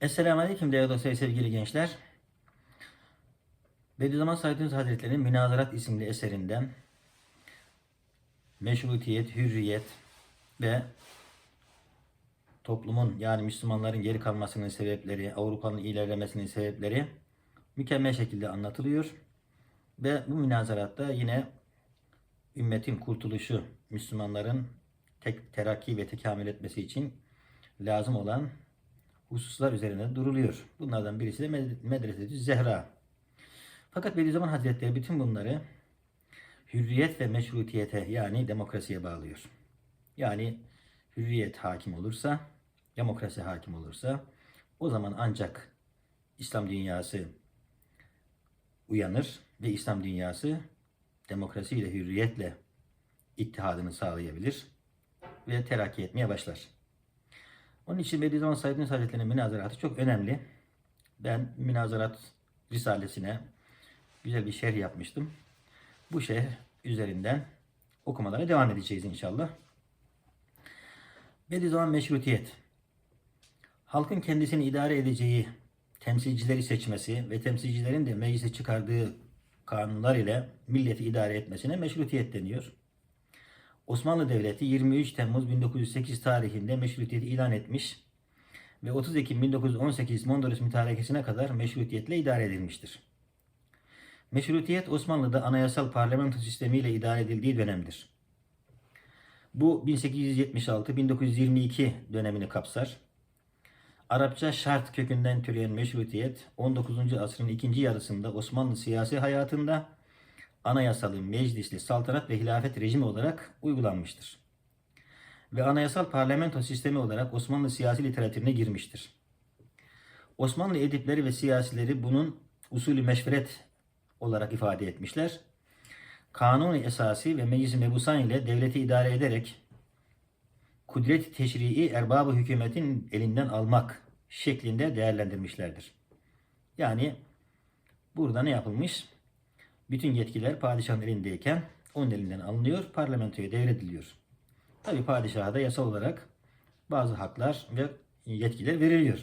Esselamu Aleyküm değerli dostlar, sevgili gençler. Bediüzzaman Said Hazretleri'nin Münazarat isimli eserinden meşrutiyet, hürriyet ve toplumun yani Müslümanların geri kalmasının sebepleri, Avrupa'nın ilerlemesinin sebepleri mükemmel şekilde anlatılıyor. Ve bu münazaratta yine ümmetin kurtuluşu, Müslümanların tek terakki ve tekamül etmesi için lazım olan hususlar üzerine duruluyor. Bunlardan birisi de Med- Medrese-i Zehra. Fakat Bediüzzaman Hazretleri bütün bunları hürriyet ve meşrutiyete yani demokrasiye bağlıyor. Yani hürriyet hakim olursa, demokrasi hakim olursa o zaman ancak İslam dünyası uyanır ve İslam dünyası demokrasiyle, hürriyetle ittihadını sağlayabilir ve terakki etmeye başlar. Onun için Bediüzzaman Said Nursi Hazretleri'nin münazaratı çok önemli. Ben münazarat risalesine güzel bir şerh yapmıştım. Bu şerh üzerinden okumalara devam edeceğiz inşallah. Bediüzzaman meşrutiyet. Halkın kendisini idare edeceği temsilcileri seçmesi ve temsilcilerin de meclise çıkardığı kanunlar ile milleti idare etmesine meşrutiyet deniyor. Osmanlı Devleti 23 Temmuz 1908 tarihinde meşrutiyeti ilan etmiş ve 30 Ekim 1918 Mondros Mütarekesi'ne kadar meşrutiyetle idare edilmiştir. Meşrutiyet Osmanlı'da anayasal parlamento sistemiyle idare edildiği dönemdir. Bu 1876-1922 dönemini kapsar. Arapça şart kökünden türeyen meşrutiyet 19. asrın ikinci yarısında Osmanlı siyasi hayatında anayasalı, meclisli, saltanat ve hilafet rejimi olarak uygulanmıştır. Ve anayasal parlamento sistemi olarak Osmanlı siyasi literatürüne girmiştir. Osmanlı edipleri ve siyasileri bunun usulü meşveret olarak ifade etmişler. Kanuni esası ve meclis mebusan ile devleti idare ederek kudret teşrii erbabı hükümetin elinden almak şeklinde değerlendirmişlerdir. Yani burada ne yapılmış? Bütün yetkiler padişahın elindeyken onun elinden alınıyor, parlamentoya devrediliyor. Tabi padişaha da yasal olarak bazı haklar ve yetkiler veriliyor.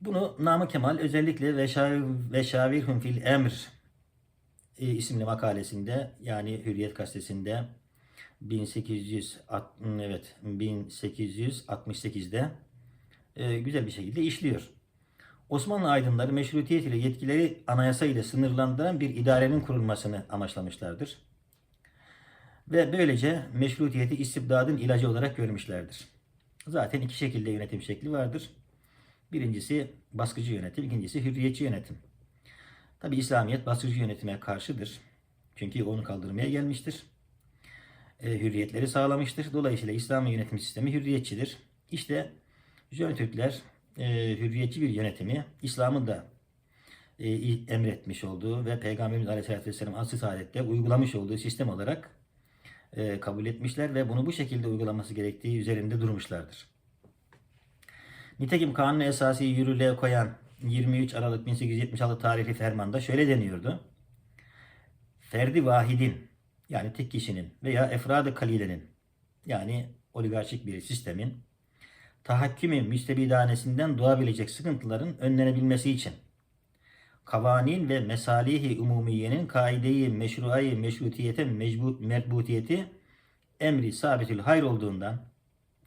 Bunu Namı Kemal özellikle ve Şavirhum fil Emr e, isimli makalesinde yani Hürriyet gazetesinde 1800 evet 1868'de e, güzel bir şekilde işliyor. Osmanlı aydınları meşrutiyet ile yetkileri anayasa ile sınırlandıran bir idarenin kurulmasını amaçlamışlardır. Ve böylece meşrutiyeti istibdadın ilacı olarak görmüşlerdir. Zaten iki şekilde yönetim şekli vardır. Birincisi baskıcı yönetim, ikincisi hürriyetçi yönetim. Tabi İslamiyet baskıcı yönetime karşıdır. Çünkü onu kaldırmaya gelmiştir. E, hürriyetleri sağlamıştır. Dolayısıyla İslami yönetim sistemi hürriyetçidir. İşte Jön Türkler e, hürriyetçi bir yönetimi İslam'ın da e, emretmiş olduğu ve Peygamberimiz Aleyhisselatü Vesselam asr saadette uygulamış olduğu sistem olarak e, kabul etmişler ve bunu bu şekilde uygulaması gerektiği üzerinde durmuşlardır. Nitekim kanun esası yürürlüğe koyan 23 Aralık 1876 tarihli fermanda şöyle deniyordu. Ferdi vahidin yani tek kişinin veya efradı kalilenin yani oligarşik bir sistemin tahakkümü müstebidanesinden doğabilecek sıkıntıların önlenebilmesi için kavanin ve mesalihi umumiyenin kaideyi meşruayı meşrutiyete mecbu, merbutiyeti emri sabitül hayır olduğundan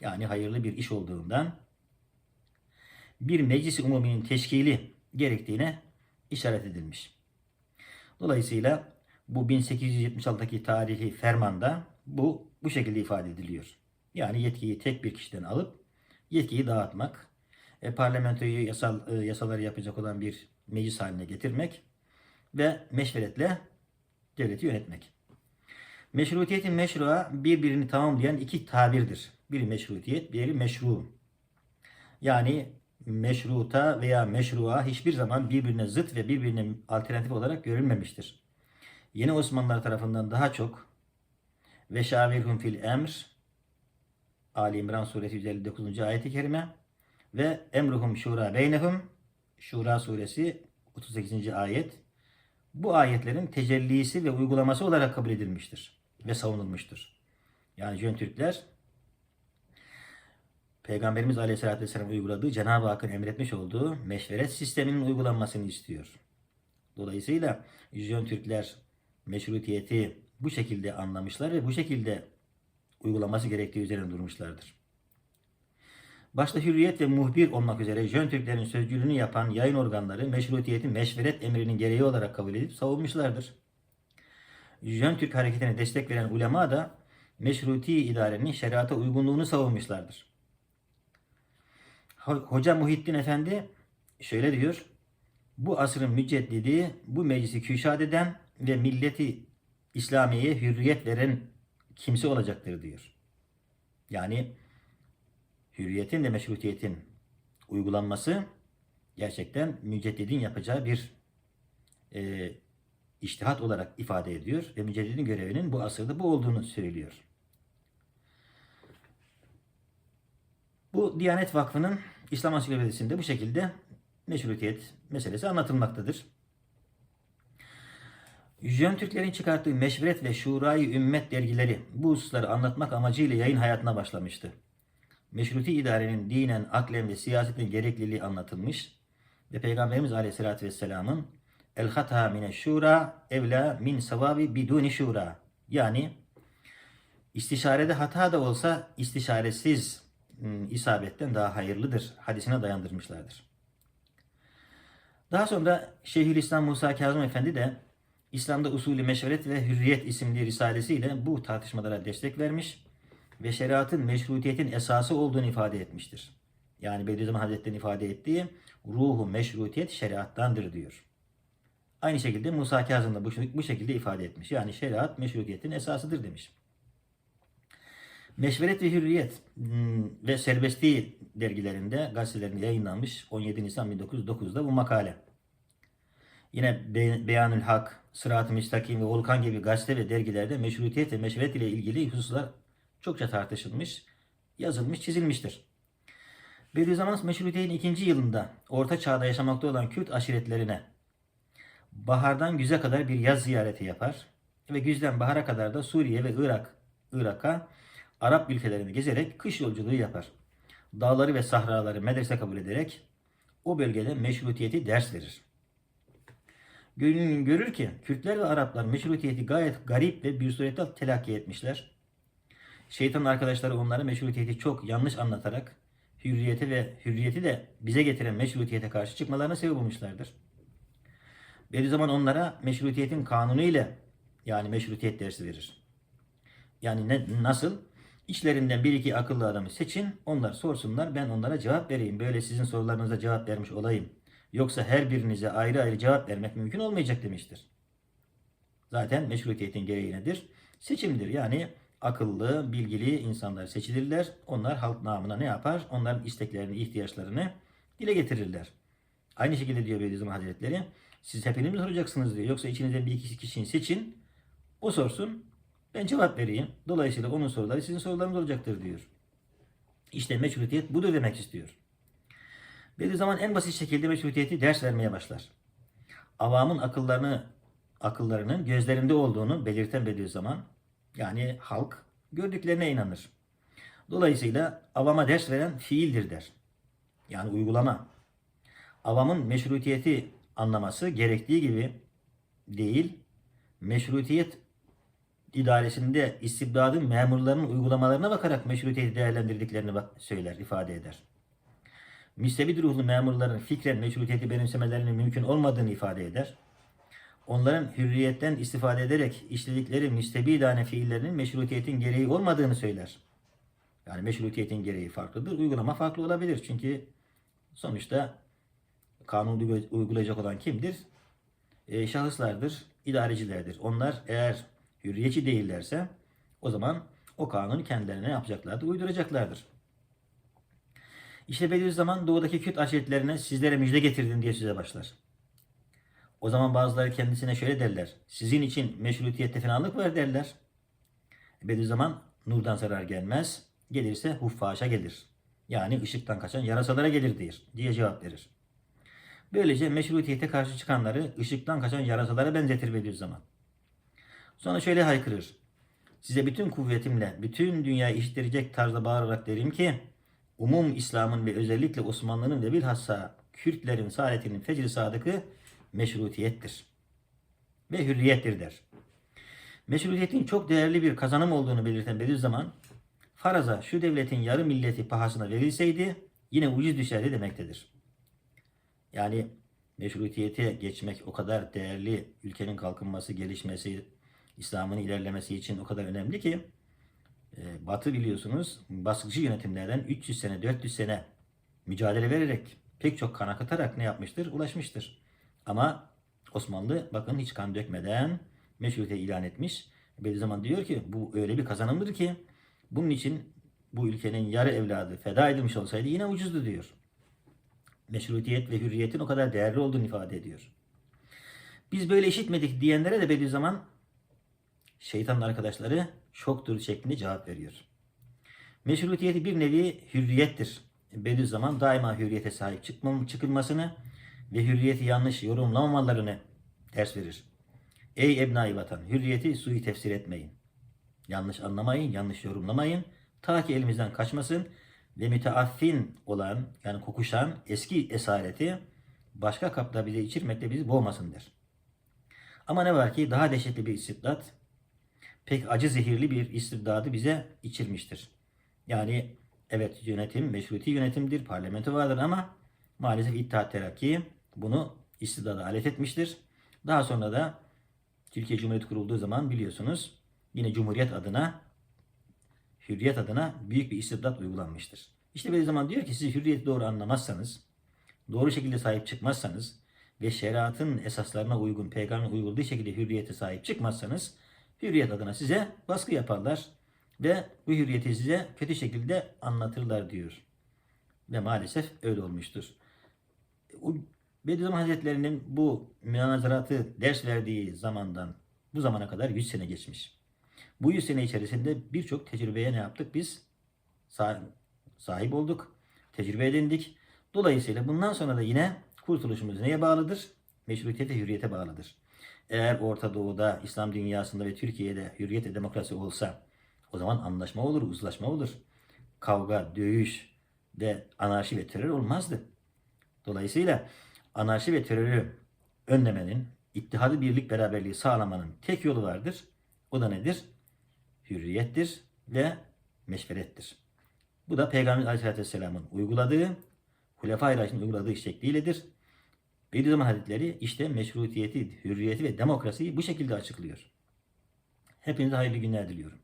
yani hayırlı bir iş olduğundan bir meclis umuminin teşkili gerektiğine işaret edilmiş. Dolayısıyla bu 1876'daki tarihi fermanda bu bu şekilde ifade ediliyor. Yani yetkiyi tek bir kişiden alıp yetkiyi dağıtmak, e, parlamentoyu yasal e, yasaları yapacak olan bir meclis haline getirmek ve meşveretle devleti yönetmek. Meşrutiyetin meşrua birbirini tamamlayan iki tabirdir. Biri meşrutiyet, diğeri meşru. Yani meşruta veya meşrua hiçbir zaman birbirine zıt ve birbirine alternatif olarak görülmemiştir. Yeni Osmanlılar tarafından daha çok ve şavirhum fil emr Ali İmran suresi 159. ayet-i kerime ve emruhum şura beynehum Şura suresi 38. ayet bu ayetlerin tecellisi ve uygulaması olarak kabul edilmiştir ve savunulmuştur. Yani Jön Türkler Peygamberimiz Aleyhisselatü Vesselam uyguladığı Cenab-ı Hakk'ın emretmiş olduğu meşveret sisteminin uygulanmasını istiyor. Dolayısıyla Jön Türkler meşrutiyeti bu şekilde anlamışlar ve bu şekilde uygulaması gerektiği üzerine durmuşlardır. Başta hürriyet ve muhbir olmak üzere Jön Türklerin sözcülüğünü yapan yayın organları meşrutiyeti meşveret emrinin gereği olarak kabul edip savunmuşlardır. Jön Türk hareketine destek veren ulema da meşruti idarenin şeriata uygunluğunu savunmuşlardır. Ho- Hoca Muhittin Efendi şöyle diyor. Bu asrın müceddidi bu meclisi küşad eden ve milleti İslamiye'ye hürriyet veren kimse olacaktır diyor. Yani hürriyetin ve meşrutiyetin uygulanması gerçekten müceddidin yapacağı bir e, iştihat olarak ifade ediyor ve müceddidin görevinin bu asırda bu olduğunu söylüyor. Bu Diyanet Vakfı'nın İslam Ansiklopedisinde bu şekilde meşrutiyet meselesi anlatılmaktadır. Jön Türklerin çıkarttığı Meşveret ve Şurayı Ümmet dergileri bu hususları anlatmak amacıyla yayın hayatına başlamıştı. Meşruti idarenin dinen, aklen ve siyasetin gerekliliği anlatılmış ve Peygamberimiz Aleyhisselatü Vesselam'ın El hata mine şura evla min savabi biduni şura yani istişarede hata da olsa istişaresiz ım, isabetten daha hayırlıdır hadisine dayandırmışlardır. Daha sonra Şeyhülislam Musa Kazım Efendi de İslam'da usulü meşveret ve hürriyet isimli risalesiyle bu tartışmalara destek vermiş ve şeriatın meşrutiyetin esası olduğunu ifade etmiştir. Yani Bediüzzaman Hazretleri'nin ifade ettiği ruhu meşrutiyet şeriattandır diyor. Aynı şekilde Musa Kazım da bu, bu şekilde ifade etmiş. Yani şeriat meşrutiyetin esasıdır demiş. Meşveret ve Hürriyet hmm, ve Serbestliği dergilerinde, gazetelerinde yayınlanmış 17 Nisan 1909'da bu makale. Yine Be- Beyanül Hak, Sırat-ı Müstakim ve Volkan gibi gazete ve dergilerde meşrutiyet ve meşveret ile ilgili hususlar çokça tartışılmış, yazılmış, çizilmiştir. Bediüzzaman meşrutiyetin ikinci yılında Orta Çağ'da yaşamakta olan Kürt aşiretlerine bahardan güze kadar bir yaz ziyareti yapar ve güzden bahara kadar da Suriye ve Irak, Irak'a Arap ülkelerini gezerek kış yolculuğu yapar. Dağları ve sahraları medrese kabul ederek o bölgede meşrutiyeti ders verir. Gönül görür ki Kürtler ve Araplar meşrutiyeti gayet garip ve bir surette telakki etmişler. Şeytan arkadaşları onlara meşrutiyeti çok yanlış anlatarak hürriyeti ve hürriyeti de bize getiren meşrutiyete karşı çıkmalarına sebep olmuşlardır. Bediüzzaman onlara meşrutiyetin kanunu ile yani meşrutiyet dersi verir. Yani ne, nasıl? İçlerinden bir iki akıllı adamı seçin, onlar sorsunlar, ben onlara cevap vereyim. Böyle sizin sorularınıza cevap vermiş olayım. Yoksa her birinize ayrı ayrı cevap vermek mümkün olmayacak demiştir. Zaten meşrutiyetin gereği nedir? Seçimdir. Yani akıllı, bilgili insanlar seçilirler. Onlar halk namına ne yapar? Onların isteklerini, ihtiyaçlarını dile getirirler. Aynı şekilde diyor Bediüzzaman Hazretleri. Siz hepiniz mi soracaksınız diyor. Yoksa içinizden bir iki kişiyi seçin. O sorsun. Ben cevap vereyim. Dolayısıyla onun soruları sizin sorularınız olacaktır diyor. İşte meşrutiyet budur demek istiyor. Bediüzzaman en basit şekilde meşrutiyeti ders vermeye başlar. Avamın akıllarını akıllarının gözlerinde olduğunu belirten Bediüzzaman yani halk gördüklerine inanır. Dolayısıyla avama ders veren fiildir der. Yani uygulama. Avamın meşrutiyeti anlaması gerektiği gibi değil, meşrutiyet idaresinde istibdadın memurlarının uygulamalarına bakarak meşrutiyeti değerlendirdiklerini söyler, ifade eder. Müstebid ruhlu memurların fikren meşrutiyeti benimsemelerinin mümkün olmadığını ifade eder. Onların hürriyetten istifade ederek işledikleri müstebidane fiillerinin meşrutiyetin gereği olmadığını söyler. Yani meşrutiyetin gereği farklıdır, uygulama farklı olabilir. Çünkü sonuçta kanunu uygula- uygulayacak olan kimdir? E, şahıslardır, idarecilerdir. Onlar eğer hürriyetçi değillerse o zaman o kanunu kendilerine yapacaklardır, uyduracaklardır. İşte Bediüzzaman doğudaki Kürt aşiretlerine sizlere müjde getirdim diye size başlar. O zaman bazıları kendisine şöyle derler. Sizin için meşrutiyette fenalık var derler. Bediüzzaman nurdan zarar gelmez. Gelirse huffaşa gelir. Yani ışıktan kaçan yarasalara gelir diye, diye cevap verir. Böylece meşrutiyete karşı çıkanları ışıktan kaçan yarasalara benzetir Bediüzzaman. Sonra şöyle haykırır. Size bütün kuvvetimle bütün dünyayı işittirecek tarzda bağırarak derim ki umum İslam'ın ve özellikle Osmanlı'nın ve bilhassa Kürtlerin saadetinin fecri sadıkı meşrutiyettir. Ve hürriyettir der. Meşrutiyetin çok değerli bir kazanım olduğunu belirten Bediüzzaman, faraza şu devletin yarı milleti pahasına verilseydi yine ucuz düşerdi demektedir. Yani meşrutiyete geçmek o kadar değerli, ülkenin kalkınması, gelişmesi, İslam'ın ilerlemesi için o kadar önemli ki e, Batı biliyorsunuz baskıcı yönetimlerden 300 sene, 400 sene mücadele vererek pek çok kan akıtarak ne yapmıştır? Ulaşmıştır. Ama Osmanlı bakın hiç kan dökmeden meşrutiyet ilan etmiş. Bediüzzaman diyor ki bu öyle bir kazanımdır ki bunun için bu ülkenin yarı evladı feda edilmiş olsaydı yine ucuzdu diyor. Meşrutiyet ve hürriyetin o kadar değerli olduğunu ifade ediyor. Biz böyle işitmedik diyenlere de Bediüzzaman şeytanın arkadaşları şoktur şeklinde cevap veriyor. Meşrutiyeti bir nevi hürriyettir. Bediüzzaman daima hürriyete sahip çıkmam, çıkılmasını ve hürriyeti yanlış yorumlamamalarını ders verir. Ey ebnai vatan, hürriyeti suyu tefsir etmeyin. Yanlış anlamayın, yanlış yorumlamayın. Ta ki elimizden kaçmasın ve müteaffin olan yani kokuşan eski esareti başka kapta bize içirmekle bizi boğmasın der. Ama ne var ki daha dehşetli bir istibdat, pek acı zehirli bir istibdadı bize içirmiştir. Yani evet yönetim meşruti yönetimdir, parlamento vardır ama maalesef İttihat Terakki bunu istibdada alet etmiştir. Daha sonra da Türkiye Cumhuriyeti kurulduğu zaman biliyorsunuz yine Cumhuriyet adına hürriyet adına büyük bir istibdat uygulanmıştır. İşte böyle zaman diyor ki siz hürriyeti doğru anlamazsanız, doğru şekilde sahip çıkmazsanız ve şeriatın esaslarına uygun, peygamberin uyguladığı şekilde hürriyete sahip çıkmazsanız hürriyet adına size baskı yaparlar ve bu hürriyeti size kötü şekilde anlatırlar diyor. Ve maalesef öyle olmuştur. Bediüzzaman Hazretleri'nin bu münazaratı ders verdiği zamandan bu zamana kadar 100 sene geçmiş. Bu 100 sene içerisinde birçok tecrübeye ne yaptık? Biz sahip olduk, tecrübe edindik. Dolayısıyla bundan sonra da yine kurtuluşumuz neye bağlıdır? Meşrutiyete, hürriyete bağlıdır. Eğer Orta Doğu'da, İslam dünyasında ve Türkiye'de hürriyet ve demokrasi olsa o zaman anlaşma olur, uzlaşma olur. Kavga, dövüş ve anarşi ve terör olmazdı. Dolayısıyla anarşi ve terörü önlemenin, ittihadı birlik beraberliği sağlamanın tek yolu vardır. O da nedir? Hürriyettir ve meşverettir. Bu da Peygamber Aleyhisselatü Vesselam'ın uyguladığı, Hulefai Raşid'in uyguladığı şekliyle Bediüzzaman Hazretleri işte meşrutiyeti, hürriyeti ve demokrasiyi bu şekilde açıklıyor. Hepinize hayırlı günler diliyorum.